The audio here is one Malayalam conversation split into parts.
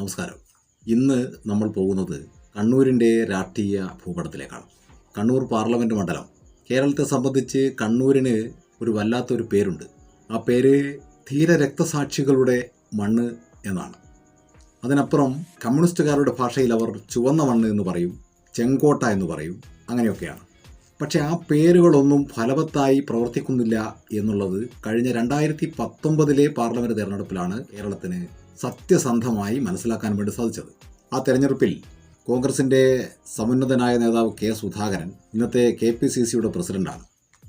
നമസ്കാരം. ഇന്ന് നമ്മൾ പോകുന്നത് കണ്ണൂരിന്റെ രാഷ്ട്രീയ ഭൂപടത്തിലേക്കാണ്. കണ്ണൂർ പാർലമെന്റ് മണ്ഡലം. കേരളത്തെ സംബന്ധിച്ച് കണ്ണൂരിന് ഒരു വല്ലാത്തൊരു പേരുണ്ട്. ആ പേര് ധീര രക്തസാക്ഷികളുടെ മണ്ണ് എന്നാണ്. അതിനപ്പുറം കമ്മ്യൂണിസ്റ്റുകാരുടെ ഭാഷയിൽ അവർ ചുവന്ന മണ്ണ് എന്ന് പറയും ചെങ്കോട്ട എന്ന് പറയും അങ്ങനെയൊക്കെയാണ്. പക്ഷേ ആ പേരുകളൊന്നും ഫലവത്തായി പ്രവർത്തിക്കുന്നില്ല എന്നുള്ളത് കഴിഞ്ഞ രണ്ടായിരത്തി പത്തൊമ്പതിലെ പാർലമെന്റ് തെരഞ്ഞെടുപ്പിലാണ് കേരളത്തിന് സത്യസന്ധമായി മനസ്സിലാക്കാൻ വേണ്ടി സാധിച്ചത്. ആ തെരഞ്ഞെടുപ്പിൽ കോൺഗ്രസിന്റെ സമുന്നതനായ നേതാവ് കെ സുധാകരൻ ഇന്നത്തെ കെ പി സി സിയുടെ പ്രസിഡന്റാണ്.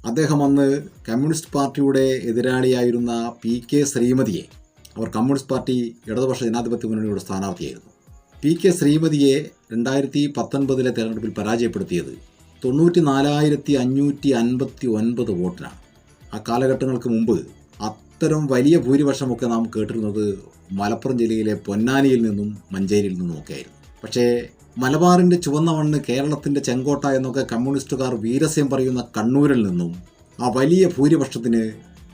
അദ്ദേഹം അന്ന് കമ്മ്യൂണിസ്റ്റ് പാർട്ടിയുടെ എതിരാളിയായിരുന്ന പി കെ ശ്രീമതിയെ അവർ കമ്മ്യൂണിസ്റ്റ് പാർട്ടി ഇടതുപക്ഷ ജനാധിപത്യ മുന്നണിയുടെ സ്ഥാനാർത്ഥിയായിരുന്നു. പി കെ ശ്രീമതിയെ രണ്ടായിരത്തി പത്തൊൻപതിലെ തെരഞ്ഞെടുപ്പിൽ പരാജയപ്പെടുത്തിയത് തൊണ്ണൂറ്റി നാലായിരത്തി അഞ്ഞൂറ്റി അൻപത്തി ഒൻപത് വോട്ടിനാണ്. ആ കാലഘട്ടങ്ങൾക്ക് മുമ്പ് അത്തരം വലിയ ഭൂരിപക്ഷമൊക്കെ നാം കേട്ടിരുന്നത് മലപ്പുറം ജില്ലയിലെ പൊന്നാനിയിൽ നിന്നും മഞ്ചേരിയിൽ നിന്നുമൊക്കെയായിരുന്നു പക്ഷേ മലബാറിന്റെ ചുവന്ന മണ്ണ് കേരളത്തിന്റെ ചെങ്കോട്ട എന്നൊക്കെ കമ്മ്യൂണിസ്റ്റുകാർ വീരസ്യം പറയുന്ന കണ്ണൂരിൽ നിന്നും ആ വലിയ ഭൂരിപക്ഷത്തിന്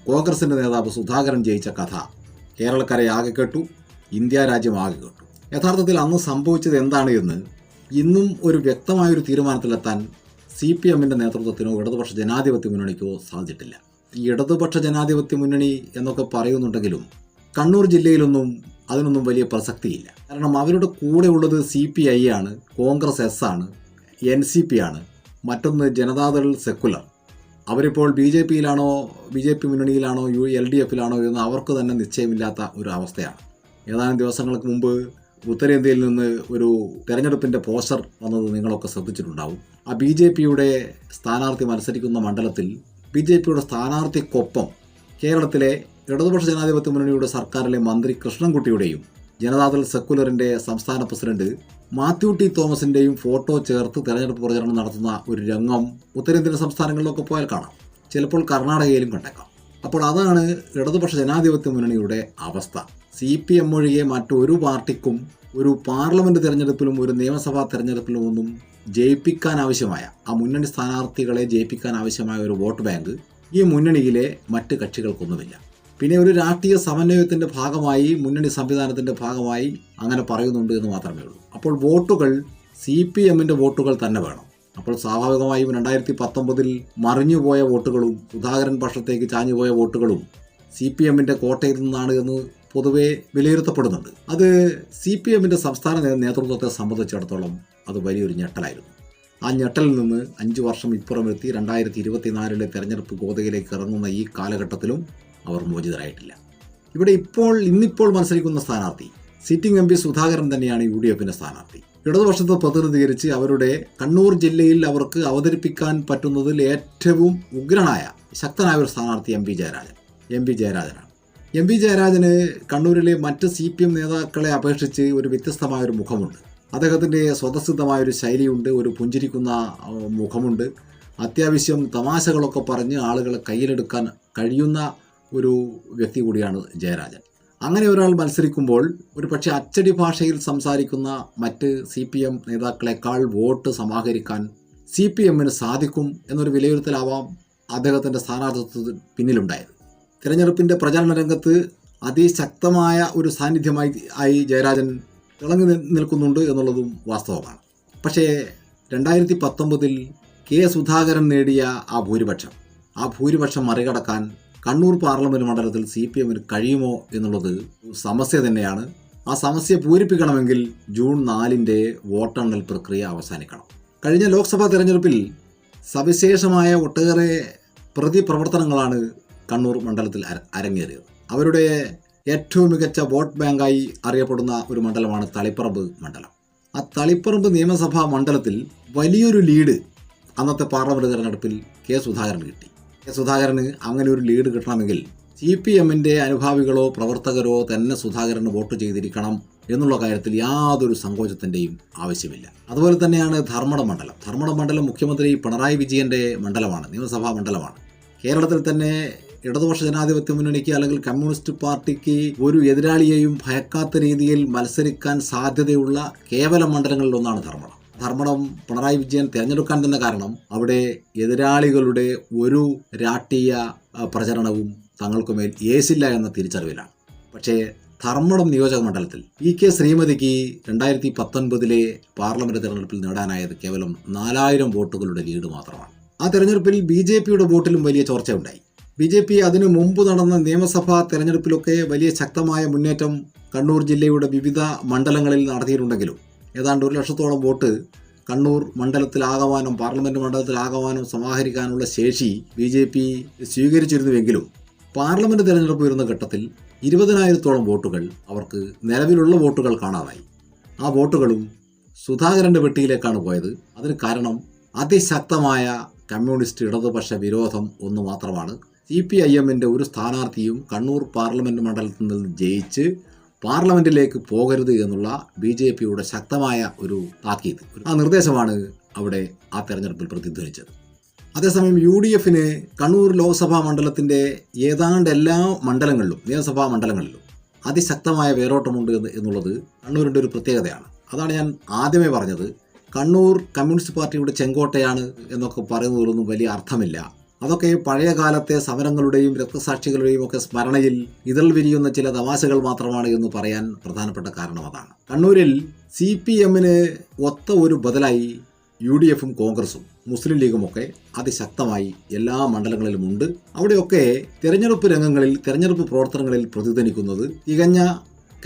കോൺഗ്രസിന്റെ നേതാവ് സുധാകരൻ ജയിച്ച കഥ കേരളക്കരെ ആകെ കേട്ടു ഇന്ത്യ രാജ്യം ആകെ കേട്ടു. യഥാർത്ഥത്തിൽ അന്ന് സംഭവിച്ചത് എന്താണ് എന്ന് ഇന്നും ഒരു വ്യക്തമായൊരു തീരുമാനത്തിലെത്താൻ സി പി എമ്മിന്റെ നേതൃത്വത്തിനോ ഇടതുപക്ഷ ജനാധിപത്യ മുന്നണിക്കോ സാധിച്ചിട്ടില്ല. ഇടതുപക്ഷ ജനാധിപത്യ മുന്നണി എന്നൊക്കെ പറയുന്നുണ്ടെങ്കിലും കണ്ണൂർ ജില്ലയിലൊന്നും അതിനൊന്നും വലിയ പ്രസക്തിയില്ല. കാരണം അവരുടെ കൂടെ ഉള്ളത് സി പി ഐ ആണ് കോൺഗ്രസ് എസ് ആണ് എൻ സി പി ആണ് മറ്റൊന്ന് ജനതാദൾ സെക്കുലർ അവരിപ്പോൾ ബി ജെ പിയിലാണോ ബി ജെ പി മുന്നണിയിലാണോ യു എൽ ഡി എഫിലാണോ എന്ന് അവർക്ക് തന്നെ നിശ്ചയമില്ലാത്ത ഒരു അവസ്ഥയാണ്. ഏതാനും ദിവസങ്ങൾക്ക് മുമ്പ് ഉത്തരേന്ത്യയിൽ നിന്ന് ഒരു തെരഞ്ഞെടുപ്പിന്റെ പോസ്റ്റർ വന്നത് നിങ്ങളൊക്കെ ശ്രദ്ധിച്ചിട്ടുണ്ടാവും. ആ ബി ജെ പിയുടെ സ്ഥാനാർത്ഥി മത്സരിക്കുന്ന മണ്ഡലത്തിൽ ബി ജെ പിയുടെ സ്ഥാനാർത്ഥിക്കൊപ്പം കേരളത്തിലെ ഇടതുപക്ഷ ജനാധിപത്യ മുന്നണിയുടെ സർക്കാരിലെ മന്ത്രി കൃഷ്ണൻകുട്ടിയുടെയും ജനതാദൾ സെക്കുലറിന്റെ സംസ്ഥാന പ്രസിഡന്റ് മാത്യു ടി തോമസിന്റെയും ഫോട്ടോ ചേർത്ത് തെരഞ്ഞെടുപ്പ് പ്രചരണം നടത്തുന്ന ഒരു രംഗം ഉത്തരേന്ത്യൻ സംസ്ഥാനങ്ങളിലൊക്കെ പോയാൽ കാണാം. ചിലപ്പോൾ കർണാടകയിലും കണ്ടേക്കാം. അപ്പോൾ അതാണ് ഇടതുപക്ഷ ജനാധിപത്യ മുന്നണിയുടെ അവസ്ഥ. സി പി എം ഒഴികെ മറ്റൊരു പാർട്ടിക്കും ഒരു പാർലമെന്റ് തെരഞ്ഞെടുപ്പിലും ഒരു നിയമസഭാ തെരഞ്ഞെടുപ്പിലും ഒന്നും ജയിപ്പിക്കാൻ ആവശ്യമായ ആ മുന്നണി സ്ഥാനാർത്ഥികളെ ജയിപ്പിക്കാൻ ആവശ്യമായ ഒരു വോട്ട് ബാങ്ക് ഈ മുന്നണിയിലെ മറ്റ് കക്ഷികൾക്കൊന്നുമില്ല. പിന്നെ ഒരു രാഷ്ട്രീയ സമന്വയത്തിന്റെ ഭാഗമായി മുന്നണി സംവിധാനത്തിന്റെ ഭാഗമായി അങ്ങനെ പറയുന്നുണ്ട് എന്ന് മാത്രമേ ഉള്ളൂ. അപ്പോൾ വോട്ടുകൾ സി പി എമ്മിന്റെ വോട്ടുകൾ തന്നെ വേണം. അപ്പോൾ സ്വാഭാവികമായും രണ്ടായിരത്തി പത്തൊമ്പതിൽ മറിഞ്ഞുപോയ വോട്ടുകളും സുധാകരൻ പക്ഷത്തേക്ക് ചാഞ്ഞുപോയ വോട്ടുകളും സി പി എമ്മിന്റെ കോട്ടയിൽ നിന്നാണ് എന്ന് പൊതുവെ വിലയിരുത്തപ്പെടുന്നുണ്ട്. അത് സി പി എമ്മിന്റെ സംസ്ഥാന നേതൃത്വത്തെ സംബന്ധിച്ചിടത്തോളം അത് വലിയൊരു ഞെട്ടലായിരുന്നു. ആ ഞെട്ടലിൽ നിന്ന് അഞ്ച് വർഷം ഇപ്പുറമെത്തി രണ്ടായിരത്തി ഇരുപത്തിനാലിലെ തെരഞ്ഞെടുപ്പ് ഗോതയിലേക്ക് ഇറങ്ങുന്ന ഈ കാലഘട്ടത്തിലും അവർ മോചിതരായിട്ടില്ല. ഇവിടെ ഇപ്പോൾ ഇന്നിപ്പോൾ മത്സരിക്കുന്ന സ്ഥാനാർത്ഥി സിറ്റിംഗ് എം പി സുധാകരൻ തന്നെയാണ് യു ഡി എഫിന്റെ സ്ഥാനാർത്ഥി. ഇടതുപക്ഷത്തെ പ്രതിനിധീകരിച്ച് അവരുടെ കണ്ണൂർ ജില്ലയിൽ അവർക്ക് അവതരിപ്പിക്കാൻ പറ്റുന്നതിൽ ഏറ്റവും ഉഗ്രനായ ശക്തനായ ഒരു സ്ഥാനാർത്ഥി M P Jayarajan. M P ജയരാജനാണ്. M P ജയരാജന് കണ്ണൂരിലെ മറ്റ് സി പി എം നേതാക്കളെ അപേക്ഷിച്ച് ഒരു വ്യത്യസ്തമായ ഒരു മുഖമുണ്ട്. അദ്ദേഹത്തിന്റെ സ്വതസിദ്ധമായ ഒരു ശൈലിയുണ്ട് ഒരു പുഞ്ചിരിക്കുന്ന മുഖമുണ്ട്. അത്യാവശ്യം തമാശകളൊക്കെ പറഞ്ഞ് ആളുകളെ കയ്യിലെടുക്കാൻ കഴിയുന്ന ഒരു വ്യക്തി കൂടിയാണ് ജയരാജൻ. അങ്ങനെ ഒരാൾ മത്സരിക്കുമ്പോൾ ഒരു പക്ഷേ അച്ചടി ഭാഷയിൽ സംസാരിക്കുന്ന മറ്റ് സി പി എം നേതാക്കളെക്കാൾ വോട്ട് സമാഹരിക്കാൻ സി പി എമ്മിന് സാധിക്കും എന്നൊരു വിലയിരുത്തലാവാം അദ്ദേഹത്തിന്റെ സ്ഥാനാർത്ഥിത്വത്തിന് പിന്നിലുണ്ടായത്. തിരഞ്ഞെടുപ്പിന്റെ പ്രചാരണ രംഗത്ത് അതിശക്തമായ ഒരു സാന്നിധ്യമായി ആയി ജയരാജൻ തിളങ്ങി നിൽക്കുന്നുണ്ട് എന്നുള്ളതും വാസ്തവമാണ്. പക്ഷേ രണ്ടായിരത്തി പത്തൊമ്പതിൽ കെ സുധാകരൻ നേടിയ ആ ഭൂരിപക്ഷം ആ ഭൂരിപക്ഷം മറികടക്കാൻ കണ്ണൂർ പാർലമെന്റ് മണ്ഡലത്തിൽ സി പി എമ്മിന് കഴിയുമോ എന്നുള്ളത് സമസ്യ തന്നെയാണ്. ആ സമസ്യ പൂരിപ്പിക്കണമെങ്കിൽ ജൂൺ നാലിന്റെ വോട്ടെണ്ണൽ പ്രക്രിയ അവസാനിക്കണം. കഴിഞ്ഞ ലോക്സഭാ തെരഞ്ഞെടുപ്പിൽ സവിശേഷമായ ഒട്ടേറെ പ്രതിപ്രവർത്തനങ്ങളാണ് കണ്ണൂർ മണ്ഡലത്തിൽ അര- അരങ്ങേറിയത്. അവരുടെ ഏറ്റവും മികച്ച വോട്ട് ബാങ്കായി അറിയപ്പെടുന്ന ഒരു മണ്ഡലമാണ് തളിപ്പറമ്പ് മണ്ഡലം. ആ തളിപ്പറമ്പ് നിയമസഭാ മണ്ഡലത്തിൽ വലിയൊരു ലീഡ് അന്നത്തെ പാർലമെന്റ് തെരഞ്ഞെടുപ്പിൽ കെ സുധാകരൻ കിട്ടി. കെ സുധാകരന് അങ്ങനെ ഒരു ലീഡ് കിട്ടണമെങ്കിൽ സി പി എമ്മിന്റെ അനുഭാവികളോ പ്രവർത്തകരോ തന്നെ സുധാകരന് വോട്ട് ചെയ്തിരിക്കണം എന്നുള്ള കാര്യത്തിൽ യാതൊരു സങ്കോചത്തിന്റെയും ആവശ്യമില്ല. അതുപോലെ തന്നെയാണ് ധർമ്മട മണ്ഡലം. ധർമ്മട മണ്ഡലം മുഖ്യമന്ത്രി പിണറായി വിജയന്റെ മണ്ഡലമാണ് നിയമസഭാ മണ്ഡലമാണ്. കേരളത്തിൽ തന്നെ ഇടതുപക്ഷ ജനാധിപത്യ മുന്നണിക്ക് അല്ലെങ്കിൽ കമ്മ്യൂണിസ്റ്റ് പാർട്ടിക്ക് ഒരു എതിരാളിയെയും ഭയക്കാത്ത രീതിയിൽ മത്സരിക്കാൻ സാധ്യതയുള്ള കേവല മണ്ഡലങ്ങളിലൊന്നാണ് ധർമ്മടം. ധർമ്മടം പിണറായി വിജയൻ തിരഞ്ഞെടുക്കാൻ തന്നെ കാരണം അവിടെ എതിരാളികളുടെ ഒരു രാഷ്ട്രീയ പ്രചരണവും പ്രചരണവും തങ്ങൾക്കുമേൽ ഏസില്ല എന്ന തിരിച്ചറിവിലാണ്. പക്ഷേ ധർമ്മടം നിയോജക മണ്ഡലത്തിൽ ഇ കെ ശ്രീമതിക്ക് രണ്ടായിരത്തി പത്തൊൻപതിലെ പാർലമെന്റ് തെരഞ്ഞെടുപ്പിൽ നേടാനായത് കേവലം നാലായിരം വോട്ടുകളുടെ ലീഡ് മാത്രമാണ്. ആ തെരഞ്ഞെടുപ്പിൽ ബി ജെ പിയുടെ വോട്ടിലും വലിയ ചോർച്ചയുണ്ടായി. ബി ജെ പി അതിനു മുമ്പ് നടന്ന നിയമസഭാ തെരഞ്ഞെടുപ്പിലൊക്കെ വലിയ ശക്തമായ മുന്നേറ്റം കണ്ണൂർ ജില്ലയുടെ വിവിധ മണ്ഡലങ്ങളിൽ നടത്തിയിട്ടുണ്ടെങ്കിലും ഏതാണ്ട് ഒരു ലക്ഷത്തോളം വോട്ട് കണ്ണൂർ മണ്ഡലത്തിലാകമാനം പാർലമെന്റ് മണ്ഡലത്തിലാകമാനം സമാഹരിക്കാനുള്ള ശേഷി ബി ജെ പി സ്വീകരിച്ചിരുന്നുവെങ്കിലും പാർലമെന്റ് തെരഞ്ഞെടുപ്പ് വരുന്ന ഘട്ടത്തിൽ ഇരുപതിനായിരത്തോളം വോട്ടുകൾ അവർക്ക് നിലവിലുള്ള വോട്ടുകൾ കാണാതായി ആ വോട്ടുകളും സുധാകരന്റെ വെട്ടിയിലേക്കാണ് പോയത്. അതിന് കാരണം അതിശക്തമായ കമ്മ്യൂണിസ്റ്റ് ഇടതുപക്ഷ വിരോധം ഒന്ന് മാത്രമാണ്. സി പി ഐ എമ്മിന്റെ ഒരു സ്ഥാനാർത്ഥിയും കണ്ണൂർ പാർലമെന്റ് മണ്ഡലത്തിൽ നിന്ന് ജയിച്ച് പാർലമെന്റിലേക്ക് പോകരുത് എന്നുള്ള ബി ജെ പിയുടെ ശക്തമായ ഒരു താക്കീത്. ആ നിർദ്ദേശമാണ് അവിടെ ആ തെരഞ്ഞെടുപ്പിൽ പ്രതിധ്വനിച്ചത്. അതേസമയം യു ഡി എഫിന് കണ്ണൂർ ലോക്സഭാ മണ്ഡലത്തിന്റെ ഏതാണ്ട് എല്ലാ മണ്ഡലങ്ങളിലും നിയമസഭാ മണ്ഡലങ്ങളിലും അതിശക്തമായ വേരോട്ടമുണ്ട് എന്ന് എന്നുള്ളത് കണ്ണൂരിന്റെ ഒരു പ്രത്യേകതയാണ്. അതാണ് ഞാൻ ആദ്യമേ പറഞ്ഞത്. കണ്ണൂർ കമ്മ്യൂണിസ്റ്റ് പാർട്ടിയുടെ ചെങ്കോട്ടയാണ് എന്നൊക്കെ പറയുന്നതിലൊന്നും വലിയ അർത്ഥമില്ല. അതൊക്കെ പഴയ കാലത്തെ സമരങ്ങളുടെയും രക്തസാക്ഷികളുടെയും ഒക്കെ സ്മരണയിൽ ഇതൾ വിരിയുന്ന ചില തമാശകൾ മാത്രമാണ് എന്ന് പറയാൻ പ്രധാനപ്പെട്ട കാരണം അതാണ്. കണ്ണൂരിൽ സി പി എമ്മിന് ഒത്ത ഒരു ബദലായി യു ഡി എഫും കോൺഗ്രസും മുസ്ലിം ലീഗുമൊക്കെ അതിശക്തമായി എല്ലാ മണ്ഡലങ്ങളിലും ഉണ്ട്. അവിടെയൊക്കെ തിരഞ്ഞെടുപ്പ് രംഗങ്ങളിൽ തിരഞ്ഞെടുപ്പ് പ്രവർത്തനങ്ങളിൽ പ്രതിധ്വനിക്കുന്നത് തികഞ്ഞ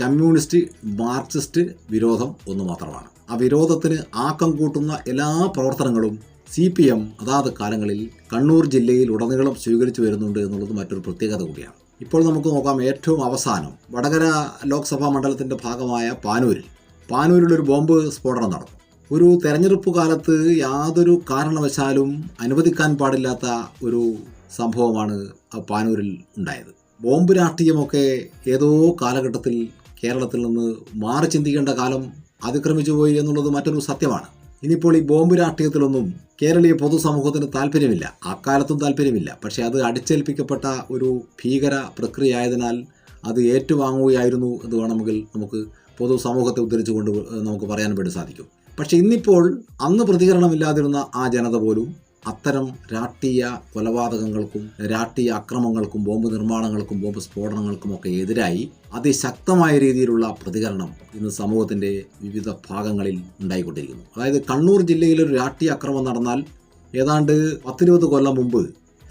കമ്മ്യൂണിസ്റ്റ് മാർക്സിസ്റ്റ് വിരോധം ഒന്ന് മാത്രമാണ്. ആ വിരോധത്തിന് ആക്കം കൂട്ടുന്ന എല്ലാ പ്രവർത്തനങ്ങളും സി പി എം അതാത് കാലങ്ങളിൽ കണ്ണൂർ ജില്ലയിൽ ഉടനീളം സ്വീകരിച്ചു വരുന്നുണ്ട് എന്നുള്ളത് മറ്റൊരു പ്രത്യേകത കൂടിയാണ്. ഇപ്പോൾ നമുക്ക് നോക്കാം ഏറ്റവും അവസാനം വടകര ലോക്സഭാ മണ്ഡലത്തിന്റെ ഭാഗമായ പാനൂരിൽ. പാനൂരിലൊരു ബോംബ് സ്ഫോടനം നടന്നു. ഒരു തെരഞ്ഞെടുപ്പ് കാലത്ത് യാതൊരു കാരണവശാലും അനുവദിക്കാൻ പാടില്ലാത്ത ഒരു സംഭവമാണ് പാനൂരിൽ ഉണ്ടായത്. ബോംബ് രാഷ്ട്രീയമൊക്കെ ഏതോ കാലഘട്ടത്തിൽ കേരളത്തിൽ നിന്ന് മാറി ചിന്തിക്കേണ്ട കാലം അതിക്രമിച്ചു പോയി എന്നുള്ളത് മറ്റൊരു സത്യമാണ്. ഇനിയിപ്പോൾ ഈ ബോംബ് രാഷ്ട്രീയത്തിലൊന്നും കേരളീയ പൊതുസമൂഹത്തിന് താല്പര്യമില്ല. അക്കാലത്തും താല്പര്യമില്ല. പക്ഷേ അത് അടിച്ചേൽപ്പിക്കപ്പെട്ട ഒരു ഭീകര പ്രക്രിയ ആയതിനാൽ അത് ഏറ്റുവാങ്ങുകയായിരുന്നു എന്ന് വേണമെങ്കിൽ നമുക്ക് പൊതുസമൂഹത്തെ ഉദ്ധരിച്ചുകൊണ്ട് നമുക്ക് പറയാൻ വേണ്ടി സാധിക്കും. പക്ഷേ ഇന്നിപ്പോൾ അന്ന് പ്രതികരണമില്ലാതിരുന്ന ആ ജനത പോലും അത്തരം രാഷ്ട്രീയ കൊലപാതകങ്ങൾക്കും രാഷ്ട്രീയ അക്രമങ്ങൾക്കും ബോംബ് നിർമ്മാണങ്ങൾക്കും ബോംബ് സ്ഫോടനങ്ങൾക്കും ഒക്കെ എതിരായി അതിശക്തമായ രീതിയിലുള്ള പ്രതികരണം ഇന്ന് സമൂഹത്തിന്റെ വിവിധ ഭാഗങ്ങളിൽ ഉണ്ടായിക്കൊണ്ടിരിക്കുന്നു. അതായത് കണ്ണൂർ ജില്ലയിൽ ഒരു രാഷ്ട്രീയ അക്രമം നടന്നാൽ ഏതാണ്ട് പത്തിരുപത് കൊല്ലം മുമ്പ്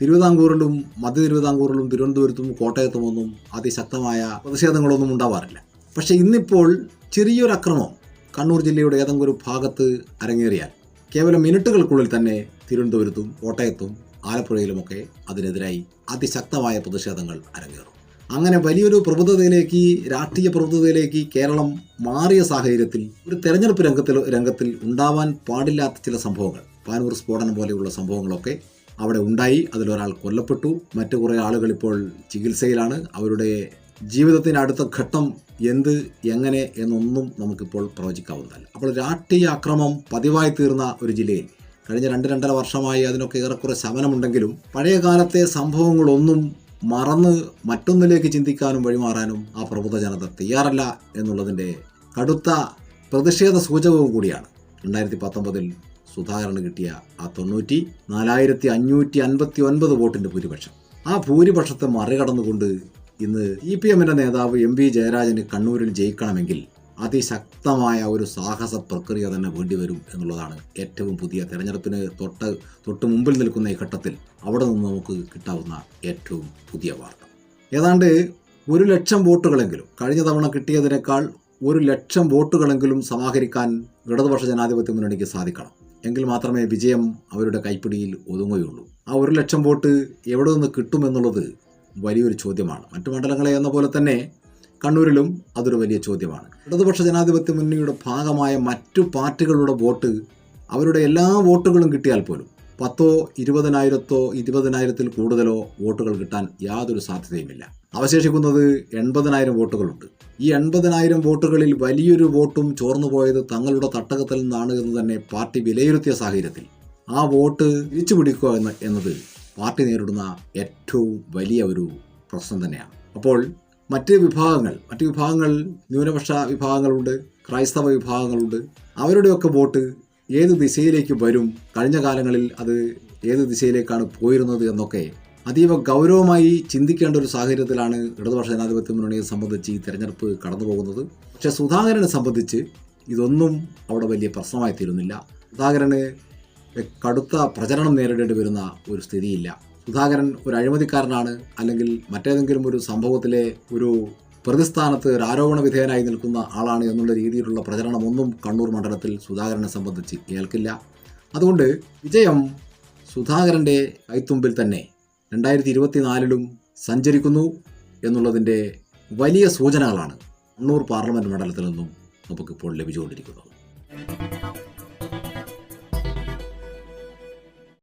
തിരുവിതാംകൂറിലും മധ്യ തിരുവിതാംകൂറിലും തിരുവനന്തപുരത്തും കോട്ടയത്തുമൊന്നും അതിശക്തമായ പ്രതിഷേധങ്ങളൊന്നും ഉണ്ടാവാറില്ല. പക്ഷേ ഇന്നിപ്പോൾ ചെറിയൊരു അക്രമം കണ്ണൂർ ജില്ലയുടെ ഏതെങ്കിലും ഒരു ഭാഗത്ത് അരങ്ങേറിയാൽ കേവലം മിനിറ്റുകൾക്കുള്ളിൽ തന്നെ തിരുവനന്തപുരത്തും കോട്ടയത്തും ആലപ്പുഴയിലുമൊക്കെ അതിനെതിരായി അതിശക്തമായ പ്രതിഷേധങ്ങൾ അരങ്ങേറും. അങ്ങനെ വലിയൊരു പ്രബുദ്ധതയിലേക്ക് രാഷ്ട്രീയ പ്രബുദ്ധതയിലേക്ക് കേരളം മാറിയ സാഹചര്യത്തിൽ ഒരു തെരഞ്ഞെടുപ്പ് രംഗത്തിൽ രംഗത്തിൽ ഉണ്ടാവാൻ പാടില്ലാത്ത ചില സംഭവങ്ങൾ പാനൂർ സ്ഫോടനം പോലെയുള്ള സംഭവങ്ങളൊക്കെ അവിടെ ഉണ്ടായി. അതിലൊരാൾ കൊല്ലപ്പെട്ടു. മറ്റു കുറേ ആളുകൾ ഇപ്പോൾ ചികിത്സയിലാണ്. അവരുടെ ജീവിതത്തിന് അടുത്ത ഘട്ടം എന്ത് എങ്ങനെ എന്നൊന്നും നമുക്കിപ്പോൾ പ്രവചിക്കാവുന്നതല്ല. അപ്പോൾ രാഷ്ട്രീയ അക്രമം പതിവായി തീർന്ന ഒരു ജില്ലയിൽ കഴിഞ്ഞ രണ്ട് രണ്ടര വർഷമായി അതിനൊക്കെ ഏറെക്കുറെ ശമനമുണ്ടെങ്കിലും പഴയ കാലത്തെ സംഭവങ്ങളൊന്നും മറന്ന് മറ്റൊന്നിലേക്ക് ചിന്തിക്കാനും വഴിമാറാനും ആ പ്രബുദ്ധ ജനത തയ്യാറല്ല എന്നുള്ളതിന്റെ കടുത്ത പ്രതിഷേധ സൂചകവും കൂടിയാണ്. രണ്ടായിരത്തി പത്തൊമ്പതിൽ സുധാകരന് കിട്ടിയ ആ തൊണ്ണൂറ്റി നാലായിരത്തി അഞ്ഞൂറ്റി അൻപത്തി ഒൻപത് വോട്ടിന്റെ ഭൂരിപക്ഷം. ആ ഭൂരിപക്ഷത്തെ മറികടന്നുകൊണ്ട് ഇന്ന് സി പി എമ്മിന്റെ നേതാവ് എം വി ജയരാജന് കണ്ണൂരിൽ ജയിക്കണമെങ്കിൽ അതിശക്തമായ ഒരു സാഹസ പ്രക്രിയ തന്നെ വേണ്ടിവരും എന്നുള്ളതാണ് ഏറ്റവും പുതിയ തെരഞ്ഞെടുപ്പിന് തൊട്ട് തൊട്ട് മുമ്പിൽ നിൽക്കുന്ന ഈ ഘട്ടത്തിൽ അവിടെ നിന്ന് നമുക്ക് കിട്ടാവുന്ന ഏറ്റവും പുതിയ വാർത്ത. ഏതാണ്ട് ഒരു ലക്ഷം വോട്ടുകളെങ്കിലും കഴിഞ്ഞ തവണ കിട്ടിയതിനേക്കാൾ ഒരു ലക്ഷം വോട്ടുകളെങ്കിലും സമാഹരിക്കാൻ ഇടതുപക്ഷ ജനാധിപത്യ മുന്നണിക്ക് സാധിക്കണം. എങ്കിൽ മാത്രമേ വിജയം അവരുടെ കൈപ്പിടിയിൽ ഒതുങ്ങുകയുള്ളൂ. ആ ഒരു ലക്ഷം വോട്ട് എവിടെ നിന്ന് കിട്ടുമെന്നുള്ളത് വലിയൊരു ചോദ്യമാണ്. മറ്റു മണ്ഡലങ്ങളെ എന്ന പോലെ തന്നെ കണ്ണൂരിലും അതൊരു വലിയ ചോദ്യമാണ്. ഇടതുപക്ഷ ജനാധിപത്യ മുന്നണിയുടെ ഭാഗമായ മറ്റു പാർട്ടികളുടെ വോട്ട് അവരുടെ എല്ലാ വോട്ടുകളും കിട്ടിയാൽ പോലും പത്തോ ഇരുപതിനായിരത്തോ ഇരുപതിനായിരത്തിൽ കൂടുതലോ വോട്ടുകൾ കിട്ടാൻ യാതൊരു സാധ്യതയുമില്ല. അവശേഷിക്കുന്നത് എൺപതിനായിരം വോട്ടുകളുണ്ട്. ഈ എൺപതിനായിരം വോട്ടുകളിൽ വലിയൊരു വോട്ടും ചോർന്നു പോയത് തങ്ങളുടെ തട്ടകത്തിൽ നിന്നാണ് എന്ന് തന്നെ പാർട്ടി വിലയിരുത്തിയ സാഹചര്യത്തിൽ ആ വോട്ട് തിരിച്ചുപിടിക്കുക എന്ന് എന്നത് പാർട്ടി നേരിടുന്ന ഏറ്റവും വലിയ ഒരു പ്രശ്നം തന്നെയാണ്. അപ്പോൾ മറ്റ് വിഭാഗങ്ങൾ മറ്റ് വിഭാഗങ്ങൾ ന്യൂനപക്ഷ വിഭാഗങ്ങളുണ്ട് ക്രൈസ്തവ വിഭാഗങ്ങളുണ്ട്. അവരുടെയൊക്കെ വോട്ട് ഏത് ദിശയിലേക്ക് വരും? കഴിഞ്ഞ കാലങ്ങളിൽ അത് ഏത് ദിശയിലേക്കാണ് പോയിരുന്നത് എന്നൊക്കെ അതീവ ഗൗരവമായി ചിന്തിക്കേണ്ട ഒരു സാഹചര്യത്തിലാണ് ഇടതുപക്ഷ ജനാധിപത്യ മുന്നണിയെ സംബന്ധിച്ച് ഈ തെരഞ്ഞെടുപ്പ് കടന്നു പോകുന്നത്. പക്ഷേ സുധാകരനെ സംബന്ധിച്ച് ഇതൊന്നും അവിടെ വലിയ പ്രശ്നമായി തീരുന്നില്ല സുധാകരന് കടുത്ത പ്രചരണം നേരിടേണ്ടി വരുന്ന ഒരു സ്ഥിതിയില്ല. സുധാകരൻ ഒരു അഴിമതിക്കാരനാണ് അല്ലെങ്കിൽ മറ്റേതെങ്കിലും ഒരു സംഭവത്തിലെ ഒരു പ്രതിസ്ഥാനത്ത് ഒരു ആരോപണ വിധേയനായി നിൽക്കുന്ന ആളാണ് എന്നുള്ള രീതിയിലുള്ള പ്രചരണമൊന്നും കണ്ണൂർ മണ്ഡലത്തിൽ സുധാകരനെ സംബന്ധിച്ച് കേൾക്കില്ല അതുകൊണ്ട് വിജയം സുധാകരന്റെ കൈത്തുമ്പിൽ തന്നെ രണ്ടായിരത്തി ഇരുപത്തിനാലിലും സഞ്ചരിക്കുന്നു എന്നുള്ളതിന്റെ വലിയ സൂചനകളാണ് കണ്ണൂർ പാർലമെന്റ് മണ്ഡലത്തിൽ നിന്നും നമുക്കിപ്പോൾ ലഭിച്ചുകൊണ്ടിരിക്കുന്നത്.